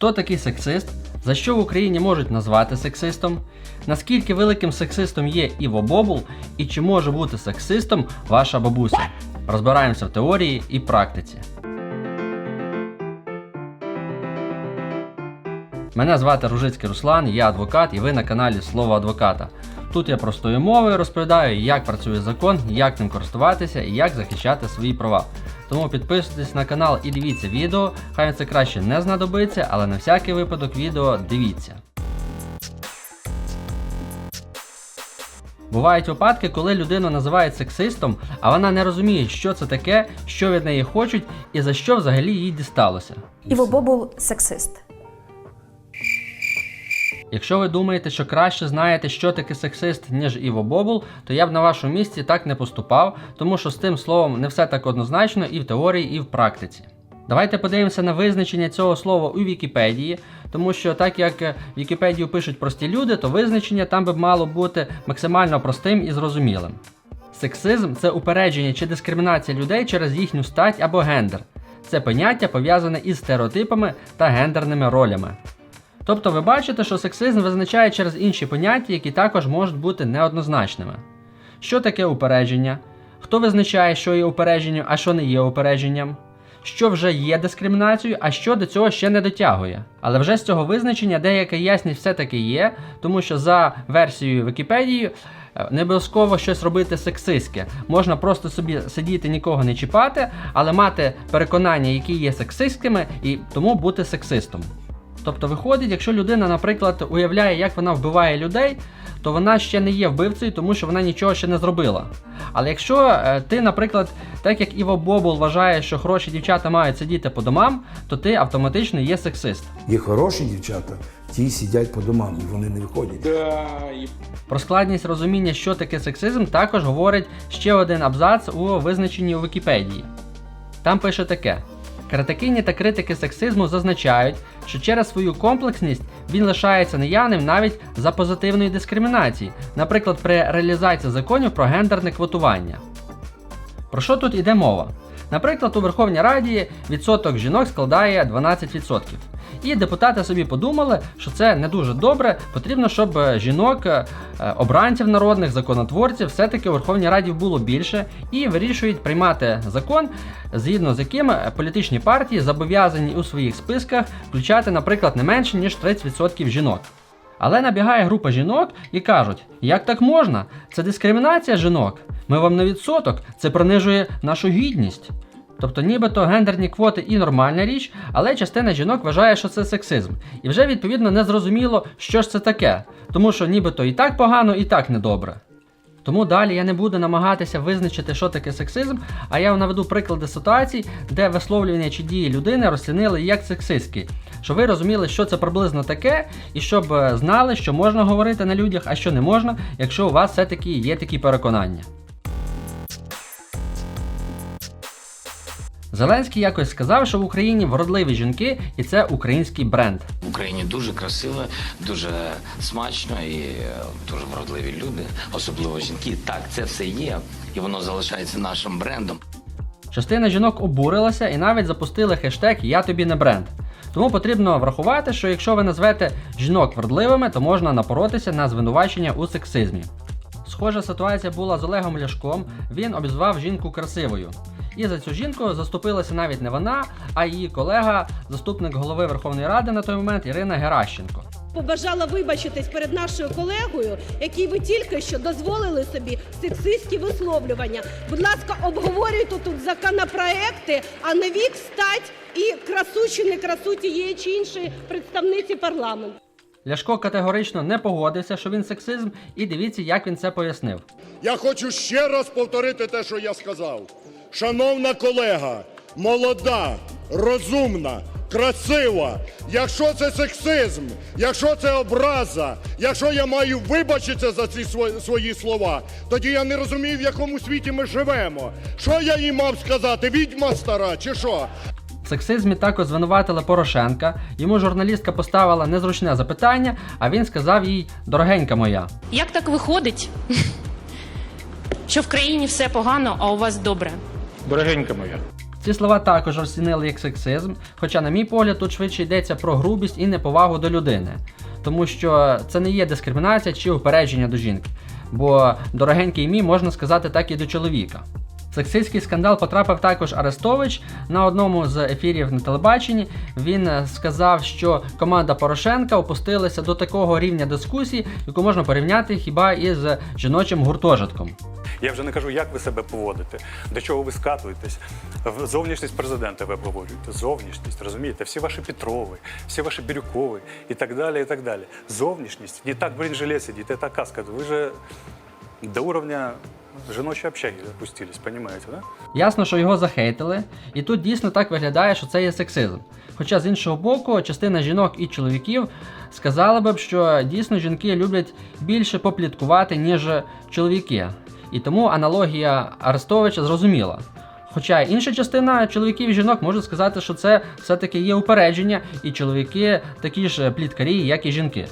Хто такий сексист? За що в Україні можуть назвати сексистом? Наскільки великим сексистом є Іво Бобул і чи може бути сексистом ваша бабуся? Розбираємося в теорії і практиці. Мене звати Ружицький Руслан, я адвокат, і ви на каналі Слово адвоката. Тут я простою мовою розповідаю, як працює закон, як ним користуватися і як захищати свої права. Тому підписуйтесь на канал і дивіться відео, хай це краще не знадобиться, але на всякий випадок відео дивіться. Бувають випадки, коли людину називають сексистом, а вона не розуміє, що це таке, що від неї хочуть і за що взагалі їй дісталося. Іво Бобул сексист. Якщо ви думаєте, що краще знаєте, що таке сексист, ніж Іво Бобул, то я б на вашому місці так не поступав, тому що з тим словом не все так однозначно і в теорії, і в практиці. Давайте подивимося на визначення цього слова у Вікіпедії, тому що так як Вікіпедію пишуть прості люди, то визначення там би мало бути максимально простим і зрозумілим. Сексизм це упередження чи дискримінація людей через їхню стать або гендер. Це поняття пов'язане із стереотипами та гендерними ролями. Тобто ви бачите, що сексизм визначає через інші поняття, які також можуть бути неоднозначними. Що таке упередження? Хто визначає, що є упередженням, а що не є упередженням? Що вже є дискримінацією, а що до цього ще не дотягує. Але вже з цього визначення деяка ясність все-таки є, тому що за версією Вікіпедії е, не обов'язково щось робити сексистське. Можна просто собі сидіти, нікого не чіпати, але мати переконання, які є сексистськими, і тому бути сексистом. Тобто виходить, якщо людина, наприклад, уявляє, як вона вбиває людей, то вона ще не є вбивцею, тому що вона нічого ще не зробила. Але якщо е, ти, наприклад, так як Іво Бобул вважає, що хороші дівчата мають сидіти по домам, то ти автоматично є сексист. Є хороші дівчата, ті сидять по домам, і вони не виходять. Про складність розуміння, що таке сексизм, також говорить ще один абзац у визначенні у Вікіпедії. Там пише таке: критикині та критики сексизму зазначають, що через свою комплексність він лишається неявним навіть за позитивної дискримінації, наприклад, при реалізації законів про гендерне квотування. Про що тут іде мова? Наприклад, у Верховній Раді відсоток жінок складає 12%. І депутати собі подумали, що це не дуже добре. Потрібно, щоб е, жінок, е, е, обранців народних, законотворців, все-таки у Верховній Раді було більше, і вирішують приймати закон, згідно з яким політичні партії зобов'язані у своїх списках включати, наприклад, не менше ніж 30% жінок. Але набігає група жінок і кажуть: як так можна? Це дискримінація жінок. Ми вам на відсоток, це принижує нашу гідність. Тобто, нібито гендерні квоти і нормальна річ, але частина жінок вважає, що це сексизм. І вже відповідно не зрозуміло, що ж це таке, тому що нібито і так погано, і так недобре. Тому далі я не буду намагатися визначити, що таке сексизм, а я наведу приклади ситуацій, де висловлювання чи дії людини розцінили як сексистські, щоб ви розуміли, що це приблизно таке, і щоб е, знали, що можна говорити на людях, а що не можна, якщо у вас все-таки є такі переконання. Зеленський якось сказав, що в Україні вродливі жінки, і це український бренд. В Україні дуже красиво, дуже смачно і е, дуже вродливі люди, особливо жінки. Так, це все є, і воно залишається нашим брендом. Частина жінок обурилася і навіть запустили хештег Я тобі не бренд. Тому потрібно врахувати, що якщо ви назвете жінок вродливими, то можна напоротися на звинувачення у сексизмі. Схожа ситуація була з Олегом Ляшком. Він обізвав жінку красивою. І за цю жінку заступилася навіть не вона, а її колега, заступник голови Верховної Ради на той момент Ірина Геращенко. Побажала вибачитись перед нашою колегою, якій ви тільки що дозволили собі сексистські висловлювання. Будь ласка, обговорюйте тут законопроекти, а не вік, стать і красу чи не красу тієї чи іншої представниці парламенту. Ляшко категорично не погодився, що він сексизм, і дивіться, як він це пояснив. Я хочу ще раз повторити те, що я сказав. Шановна колега, молода, розумна, красива. Якщо це сексизм, якщо це образа, якщо я маю вибачитися за ці сво- свої слова, тоді я не розумію, в якому світі ми живемо. Що я їй мав сказати? Відьма стара чи що? В сексизмі також звинуватили Порошенка. Йому журналістка поставила незручне запитання, а він сказав їй Дорогенька моя. Як так виходить, що в країні все погано, а у вас добре? Дорогенька моя. Ці слова також розцінили як сексизм, хоча, на мій погляд, тут швидше йдеться про грубість і неповагу до людини, тому що це не є дискримінація чи упередження до жінки, бо дорогенький мій можна сказати так і до чоловіка. Сексистський скандал потрапив також Арестович на одному з ефірів на телебаченні. Він е, сказав, що команда Порошенка опустилася до такого рівня дискусії, яку можна порівняти хіба із жіночим гуртожитком. Я вже не кажу, як ви себе поводите, до чого ви скатуєтесь. Зовнішність президента ви обговорюєте. Зовнішність, розумієте? Всі ваші Петрови, всі ваші Бирюкови і так далі. і так далі. Зовнішність. Не так в бронежилет сидите, это каска. Ви же до уровня жіночої общаги опустились, понимаете, да? Ясно, що його захейтили, і тут дійсно так виглядає, що це є сексизм. Хоча з іншого боку, частина жінок і чоловіків сказала б, що дійсно жінки люблять більше попліткувати, ніж чоловіки. І тому аналогія Арестовича зрозуміла. Хоча інша частина чоловіків і жінок може сказати, що це все-таки є упередження, і чоловіки такі ж пліткарі, як і жінки.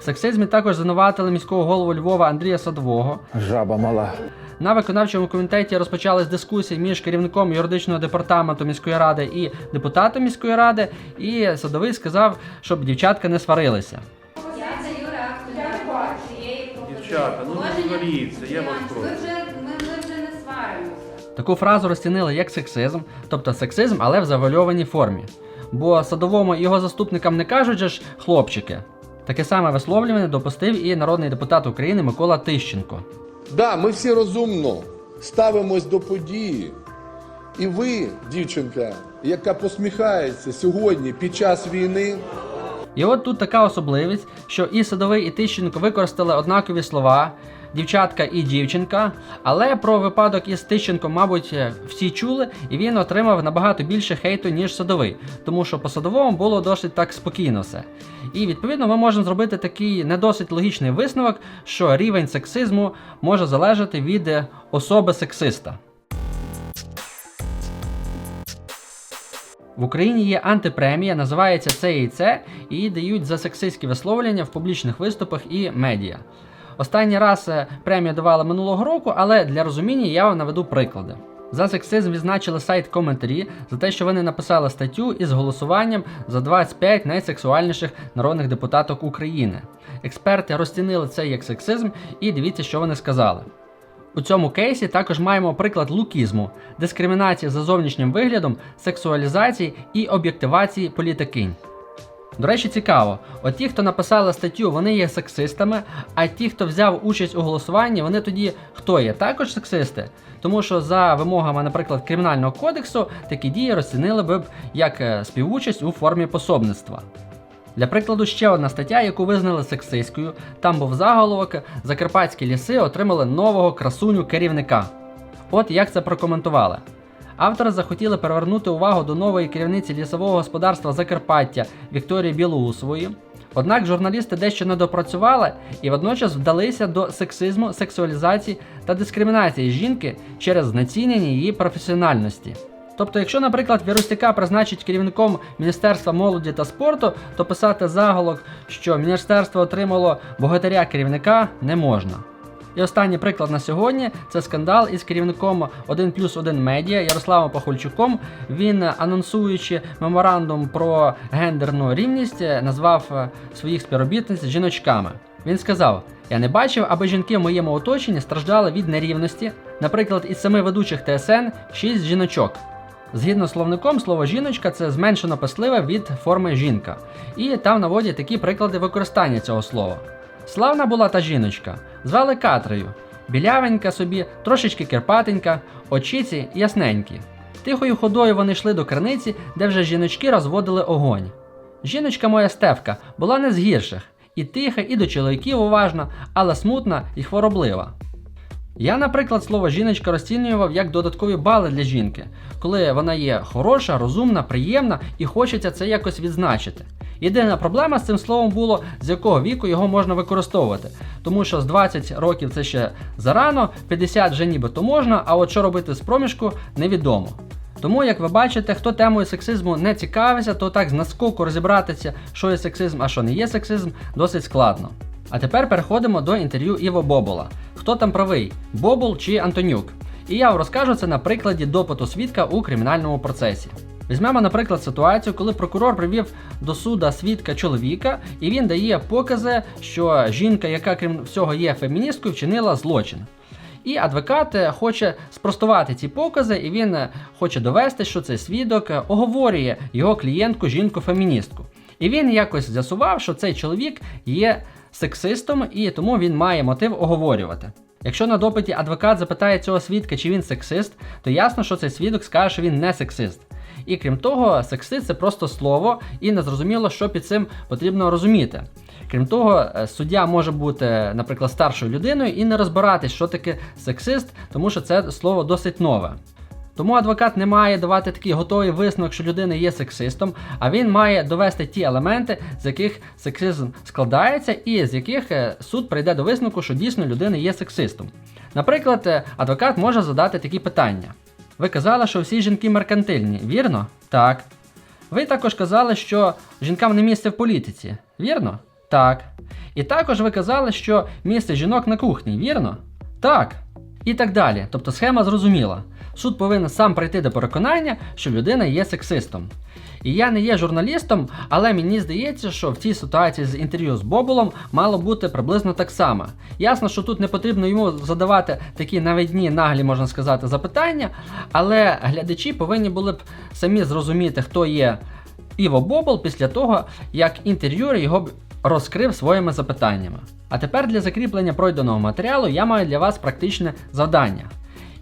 В сексизмі також звинуватили міського голову Львова Андрія Садового, Жаба мала. на виконавчому комітеті розпочались дискусії між керівником юридичного департаменту міської ради і депутатом міської ради. І садовий сказав, щоб дівчатка не сварилися. Я даю реакцію цієї Дівчата, ну не сваріться, я вас Ми прошу. вже, ми, ми вже не сваримося. Таку фразу розцінили як сексизм, тобто сексизм, але в завуальованій формі. Бо садовому і його заступникам не кажуть же ж хлопчики. Таке саме висловлювання допустив і народний депутат України Микола Тищенко. Да, ми всі розумно ставимось до події. І ви, дівчинка, яка посміхається сьогодні під час війни, І от тут така особливість, що і Садовий, і Тищенко використали однакові слова дівчатка і дівчинка. Але про випадок із Тищенком, мабуть, всі чули, і він отримав набагато більше хейту, ніж садовий, тому що по садовому було досить так спокійно все. І відповідно ми можемо зробити такий не досить логічний висновок, що рівень сексизму може залежати від е, особи сексиста. В Україні є антипремія, називається це і це, і дають за сексистські висловлення в публічних виступах і медіа. Останній раз е, премію давали минулого року, але для розуміння я вам наведу приклади. За сексизм відзначили сайт коментарі за те, що вони написали статтю із голосуванням за 25 найсексуальніших народних депутаток України. Експерти розцінили це як сексизм, і дивіться, що вони сказали. У цьому кейсі також маємо приклад лукізму, дискримінації за зовнішнім виглядом, сексуалізації і об'єктивації політикинь. До речі, цікаво, от ті, хто написали статтю, вони є сексистами, а ті, хто взяв участь у голосуванні, вони тоді хто є? Також сексисти. Тому що за вимогами, наприклад, кримінального кодексу, такі дії розцінили б як е, співучасть у формі пособництва. Для прикладу, ще одна стаття, яку визнали сексистською, там був заголовок Закарпатські ліси отримали нового красуню керівника. От як це прокоментували. Автори захотіли привернути увагу до нової керівниці лісового господарства Закарпаття Вікторії Білоусової. Однак журналісти дещо не допрацювали і водночас вдалися до сексизму, сексуалізації та дискримінації жінки через знецінення її професіональності. Тобто, якщо, наприклад, Вірустяка призначить керівником Міністерства молоді та спорту, то писати заголовок, що міністерство отримало богатиря керівника, не можна. І останній приклад на сьогодні це скандал із керівником 1 плюс 1 медіа Ярославом Пахольчуком. Він, анонсуючи меморандум про гендерну рівність, назвав е, своїх співробітниць жіночками. Він сказав: Я не бачив, аби жінки в моєму оточенні страждали від нерівності. Наприклад, із семи ведучих ТСН 6 жіночок. Згідно з словником, слово жіночка це зменшено писливе від форми жінка. І там наводять такі приклади використання цього слова. Славна була та жіночка, звали Катрею. Білявенька собі, трошечки кирпатенька, очіці ясненькі. Тихою ходою вони йшли до криниці, де вже жіночки розводили огонь. Жіночка моя Стевка була не з гірших, і тиха, і до чоловіків уважна, але смутна і хвороблива. Я, наприклад, слово жіночка розцінював як додаткові бали для жінки, коли вона є хороша, розумна, приємна і хочеться це якось відзначити. Єдина проблема з цим словом було, з якого віку його можна використовувати. Тому що з 20 років це ще зарано, 50 вже нібито можна, а от що робити з проміжку невідомо. Тому, як ви бачите, хто темою сексизму не цікавиться, то так з наскоку розібратися, що є сексизм, а що не є сексизм, досить складно. А тепер переходимо до інтерв'ю Іво Бобола. Хто там правий, Бобол чи Антонюк? І я вам розкажу це на прикладі допиту свідка у кримінальному процесі. Візьмемо, наприклад, ситуацію, коли прокурор привів до суда свідка чоловіка, і він дає покази, що жінка, яка крім всього є феміністкою, вчинила злочин. І адвокат е, хоче спростувати ці покази, і він е, хоче довести, що цей свідок е, оговорює його клієнтку, жінку-феміністку. І він якось з'ясував, що цей чоловік є сексистом, і тому він має мотив оговорювати. Якщо на допиті адвокат запитає цього свідка, чи він сексист, то ясно, що цей свідок скаже, що він не сексист. І крім того, сексист це просто слово, і незрозуміло, що під цим потрібно розуміти. Крім того, е, суддя може бути, наприклад, старшою людиною і не розбиратись, що таке сексист, тому що це слово досить нове. Тому адвокат не має давати такий готовий висновок, що людина є сексистом, а він має довести ті елементи, з яких сексизм складається, і з яких е, суд прийде до висновку, що дійсно людина є сексистом. Наприклад, е, адвокат може задати такі питання. Ви казали, що всі жінки меркантильні, вірно? Так. Ви також казали, що жінкам не місце в політиці, вірно? Так. І також ви казали, що місце жінок на кухні, вірно? Так. І так далі. Тобто схема зрозуміла. Суд повинен сам прийти до переконання, що людина є сексистом. І я не є журналістом, але мені здається, що в цій ситуації з інтерв'ю з Боболом мало бути приблизно так само. Ясно, що тут не потрібно йому задавати такі навідні, наглі, можна сказати, запитання, але глядачі повинні були б самі зрозуміти, хто є Іво Бобол після того, як інтерв'юер його розкрив своїми запитаннями. А тепер для закріплення пройденого матеріалу я маю для вас практичне завдання.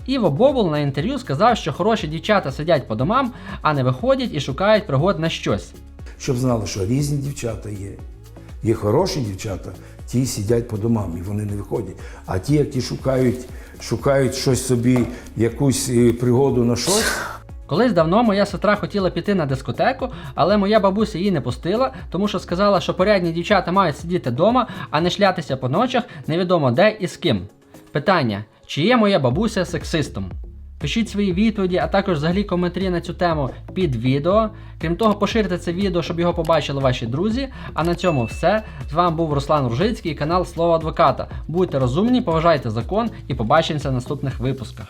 Іво Бобул на інтерв'ю сказав, що хороші дівчата сидять по домам, а не виходять і шукають пригод на щось. Щоб знали, що різні дівчата є. Є хороші дівчата, ті сидять по домам і вони не виходять. А ті, які шукають, шукають щось собі, якусь е, пригоду на щось. Колись давно моя сестра хотіла піти на дискотеку, але моя бабуся її не пустила, тому що сказала, що порядні дівчата мають сидіти вдома, а не шлятися по ночах невідомо де і з ким. Питання: чи є моя бабуся сексистом? Пишіть свої відповіді, а також взагалі коментарі на цю тему під відео. Крім того, поширте це відео, щоб його побачили ваші друзі. А на цьому все. З вами був Руслан Ружицький, канал Слово Адвоката. Будьте розумні, поважайте закон і побачимося в наступних випусках.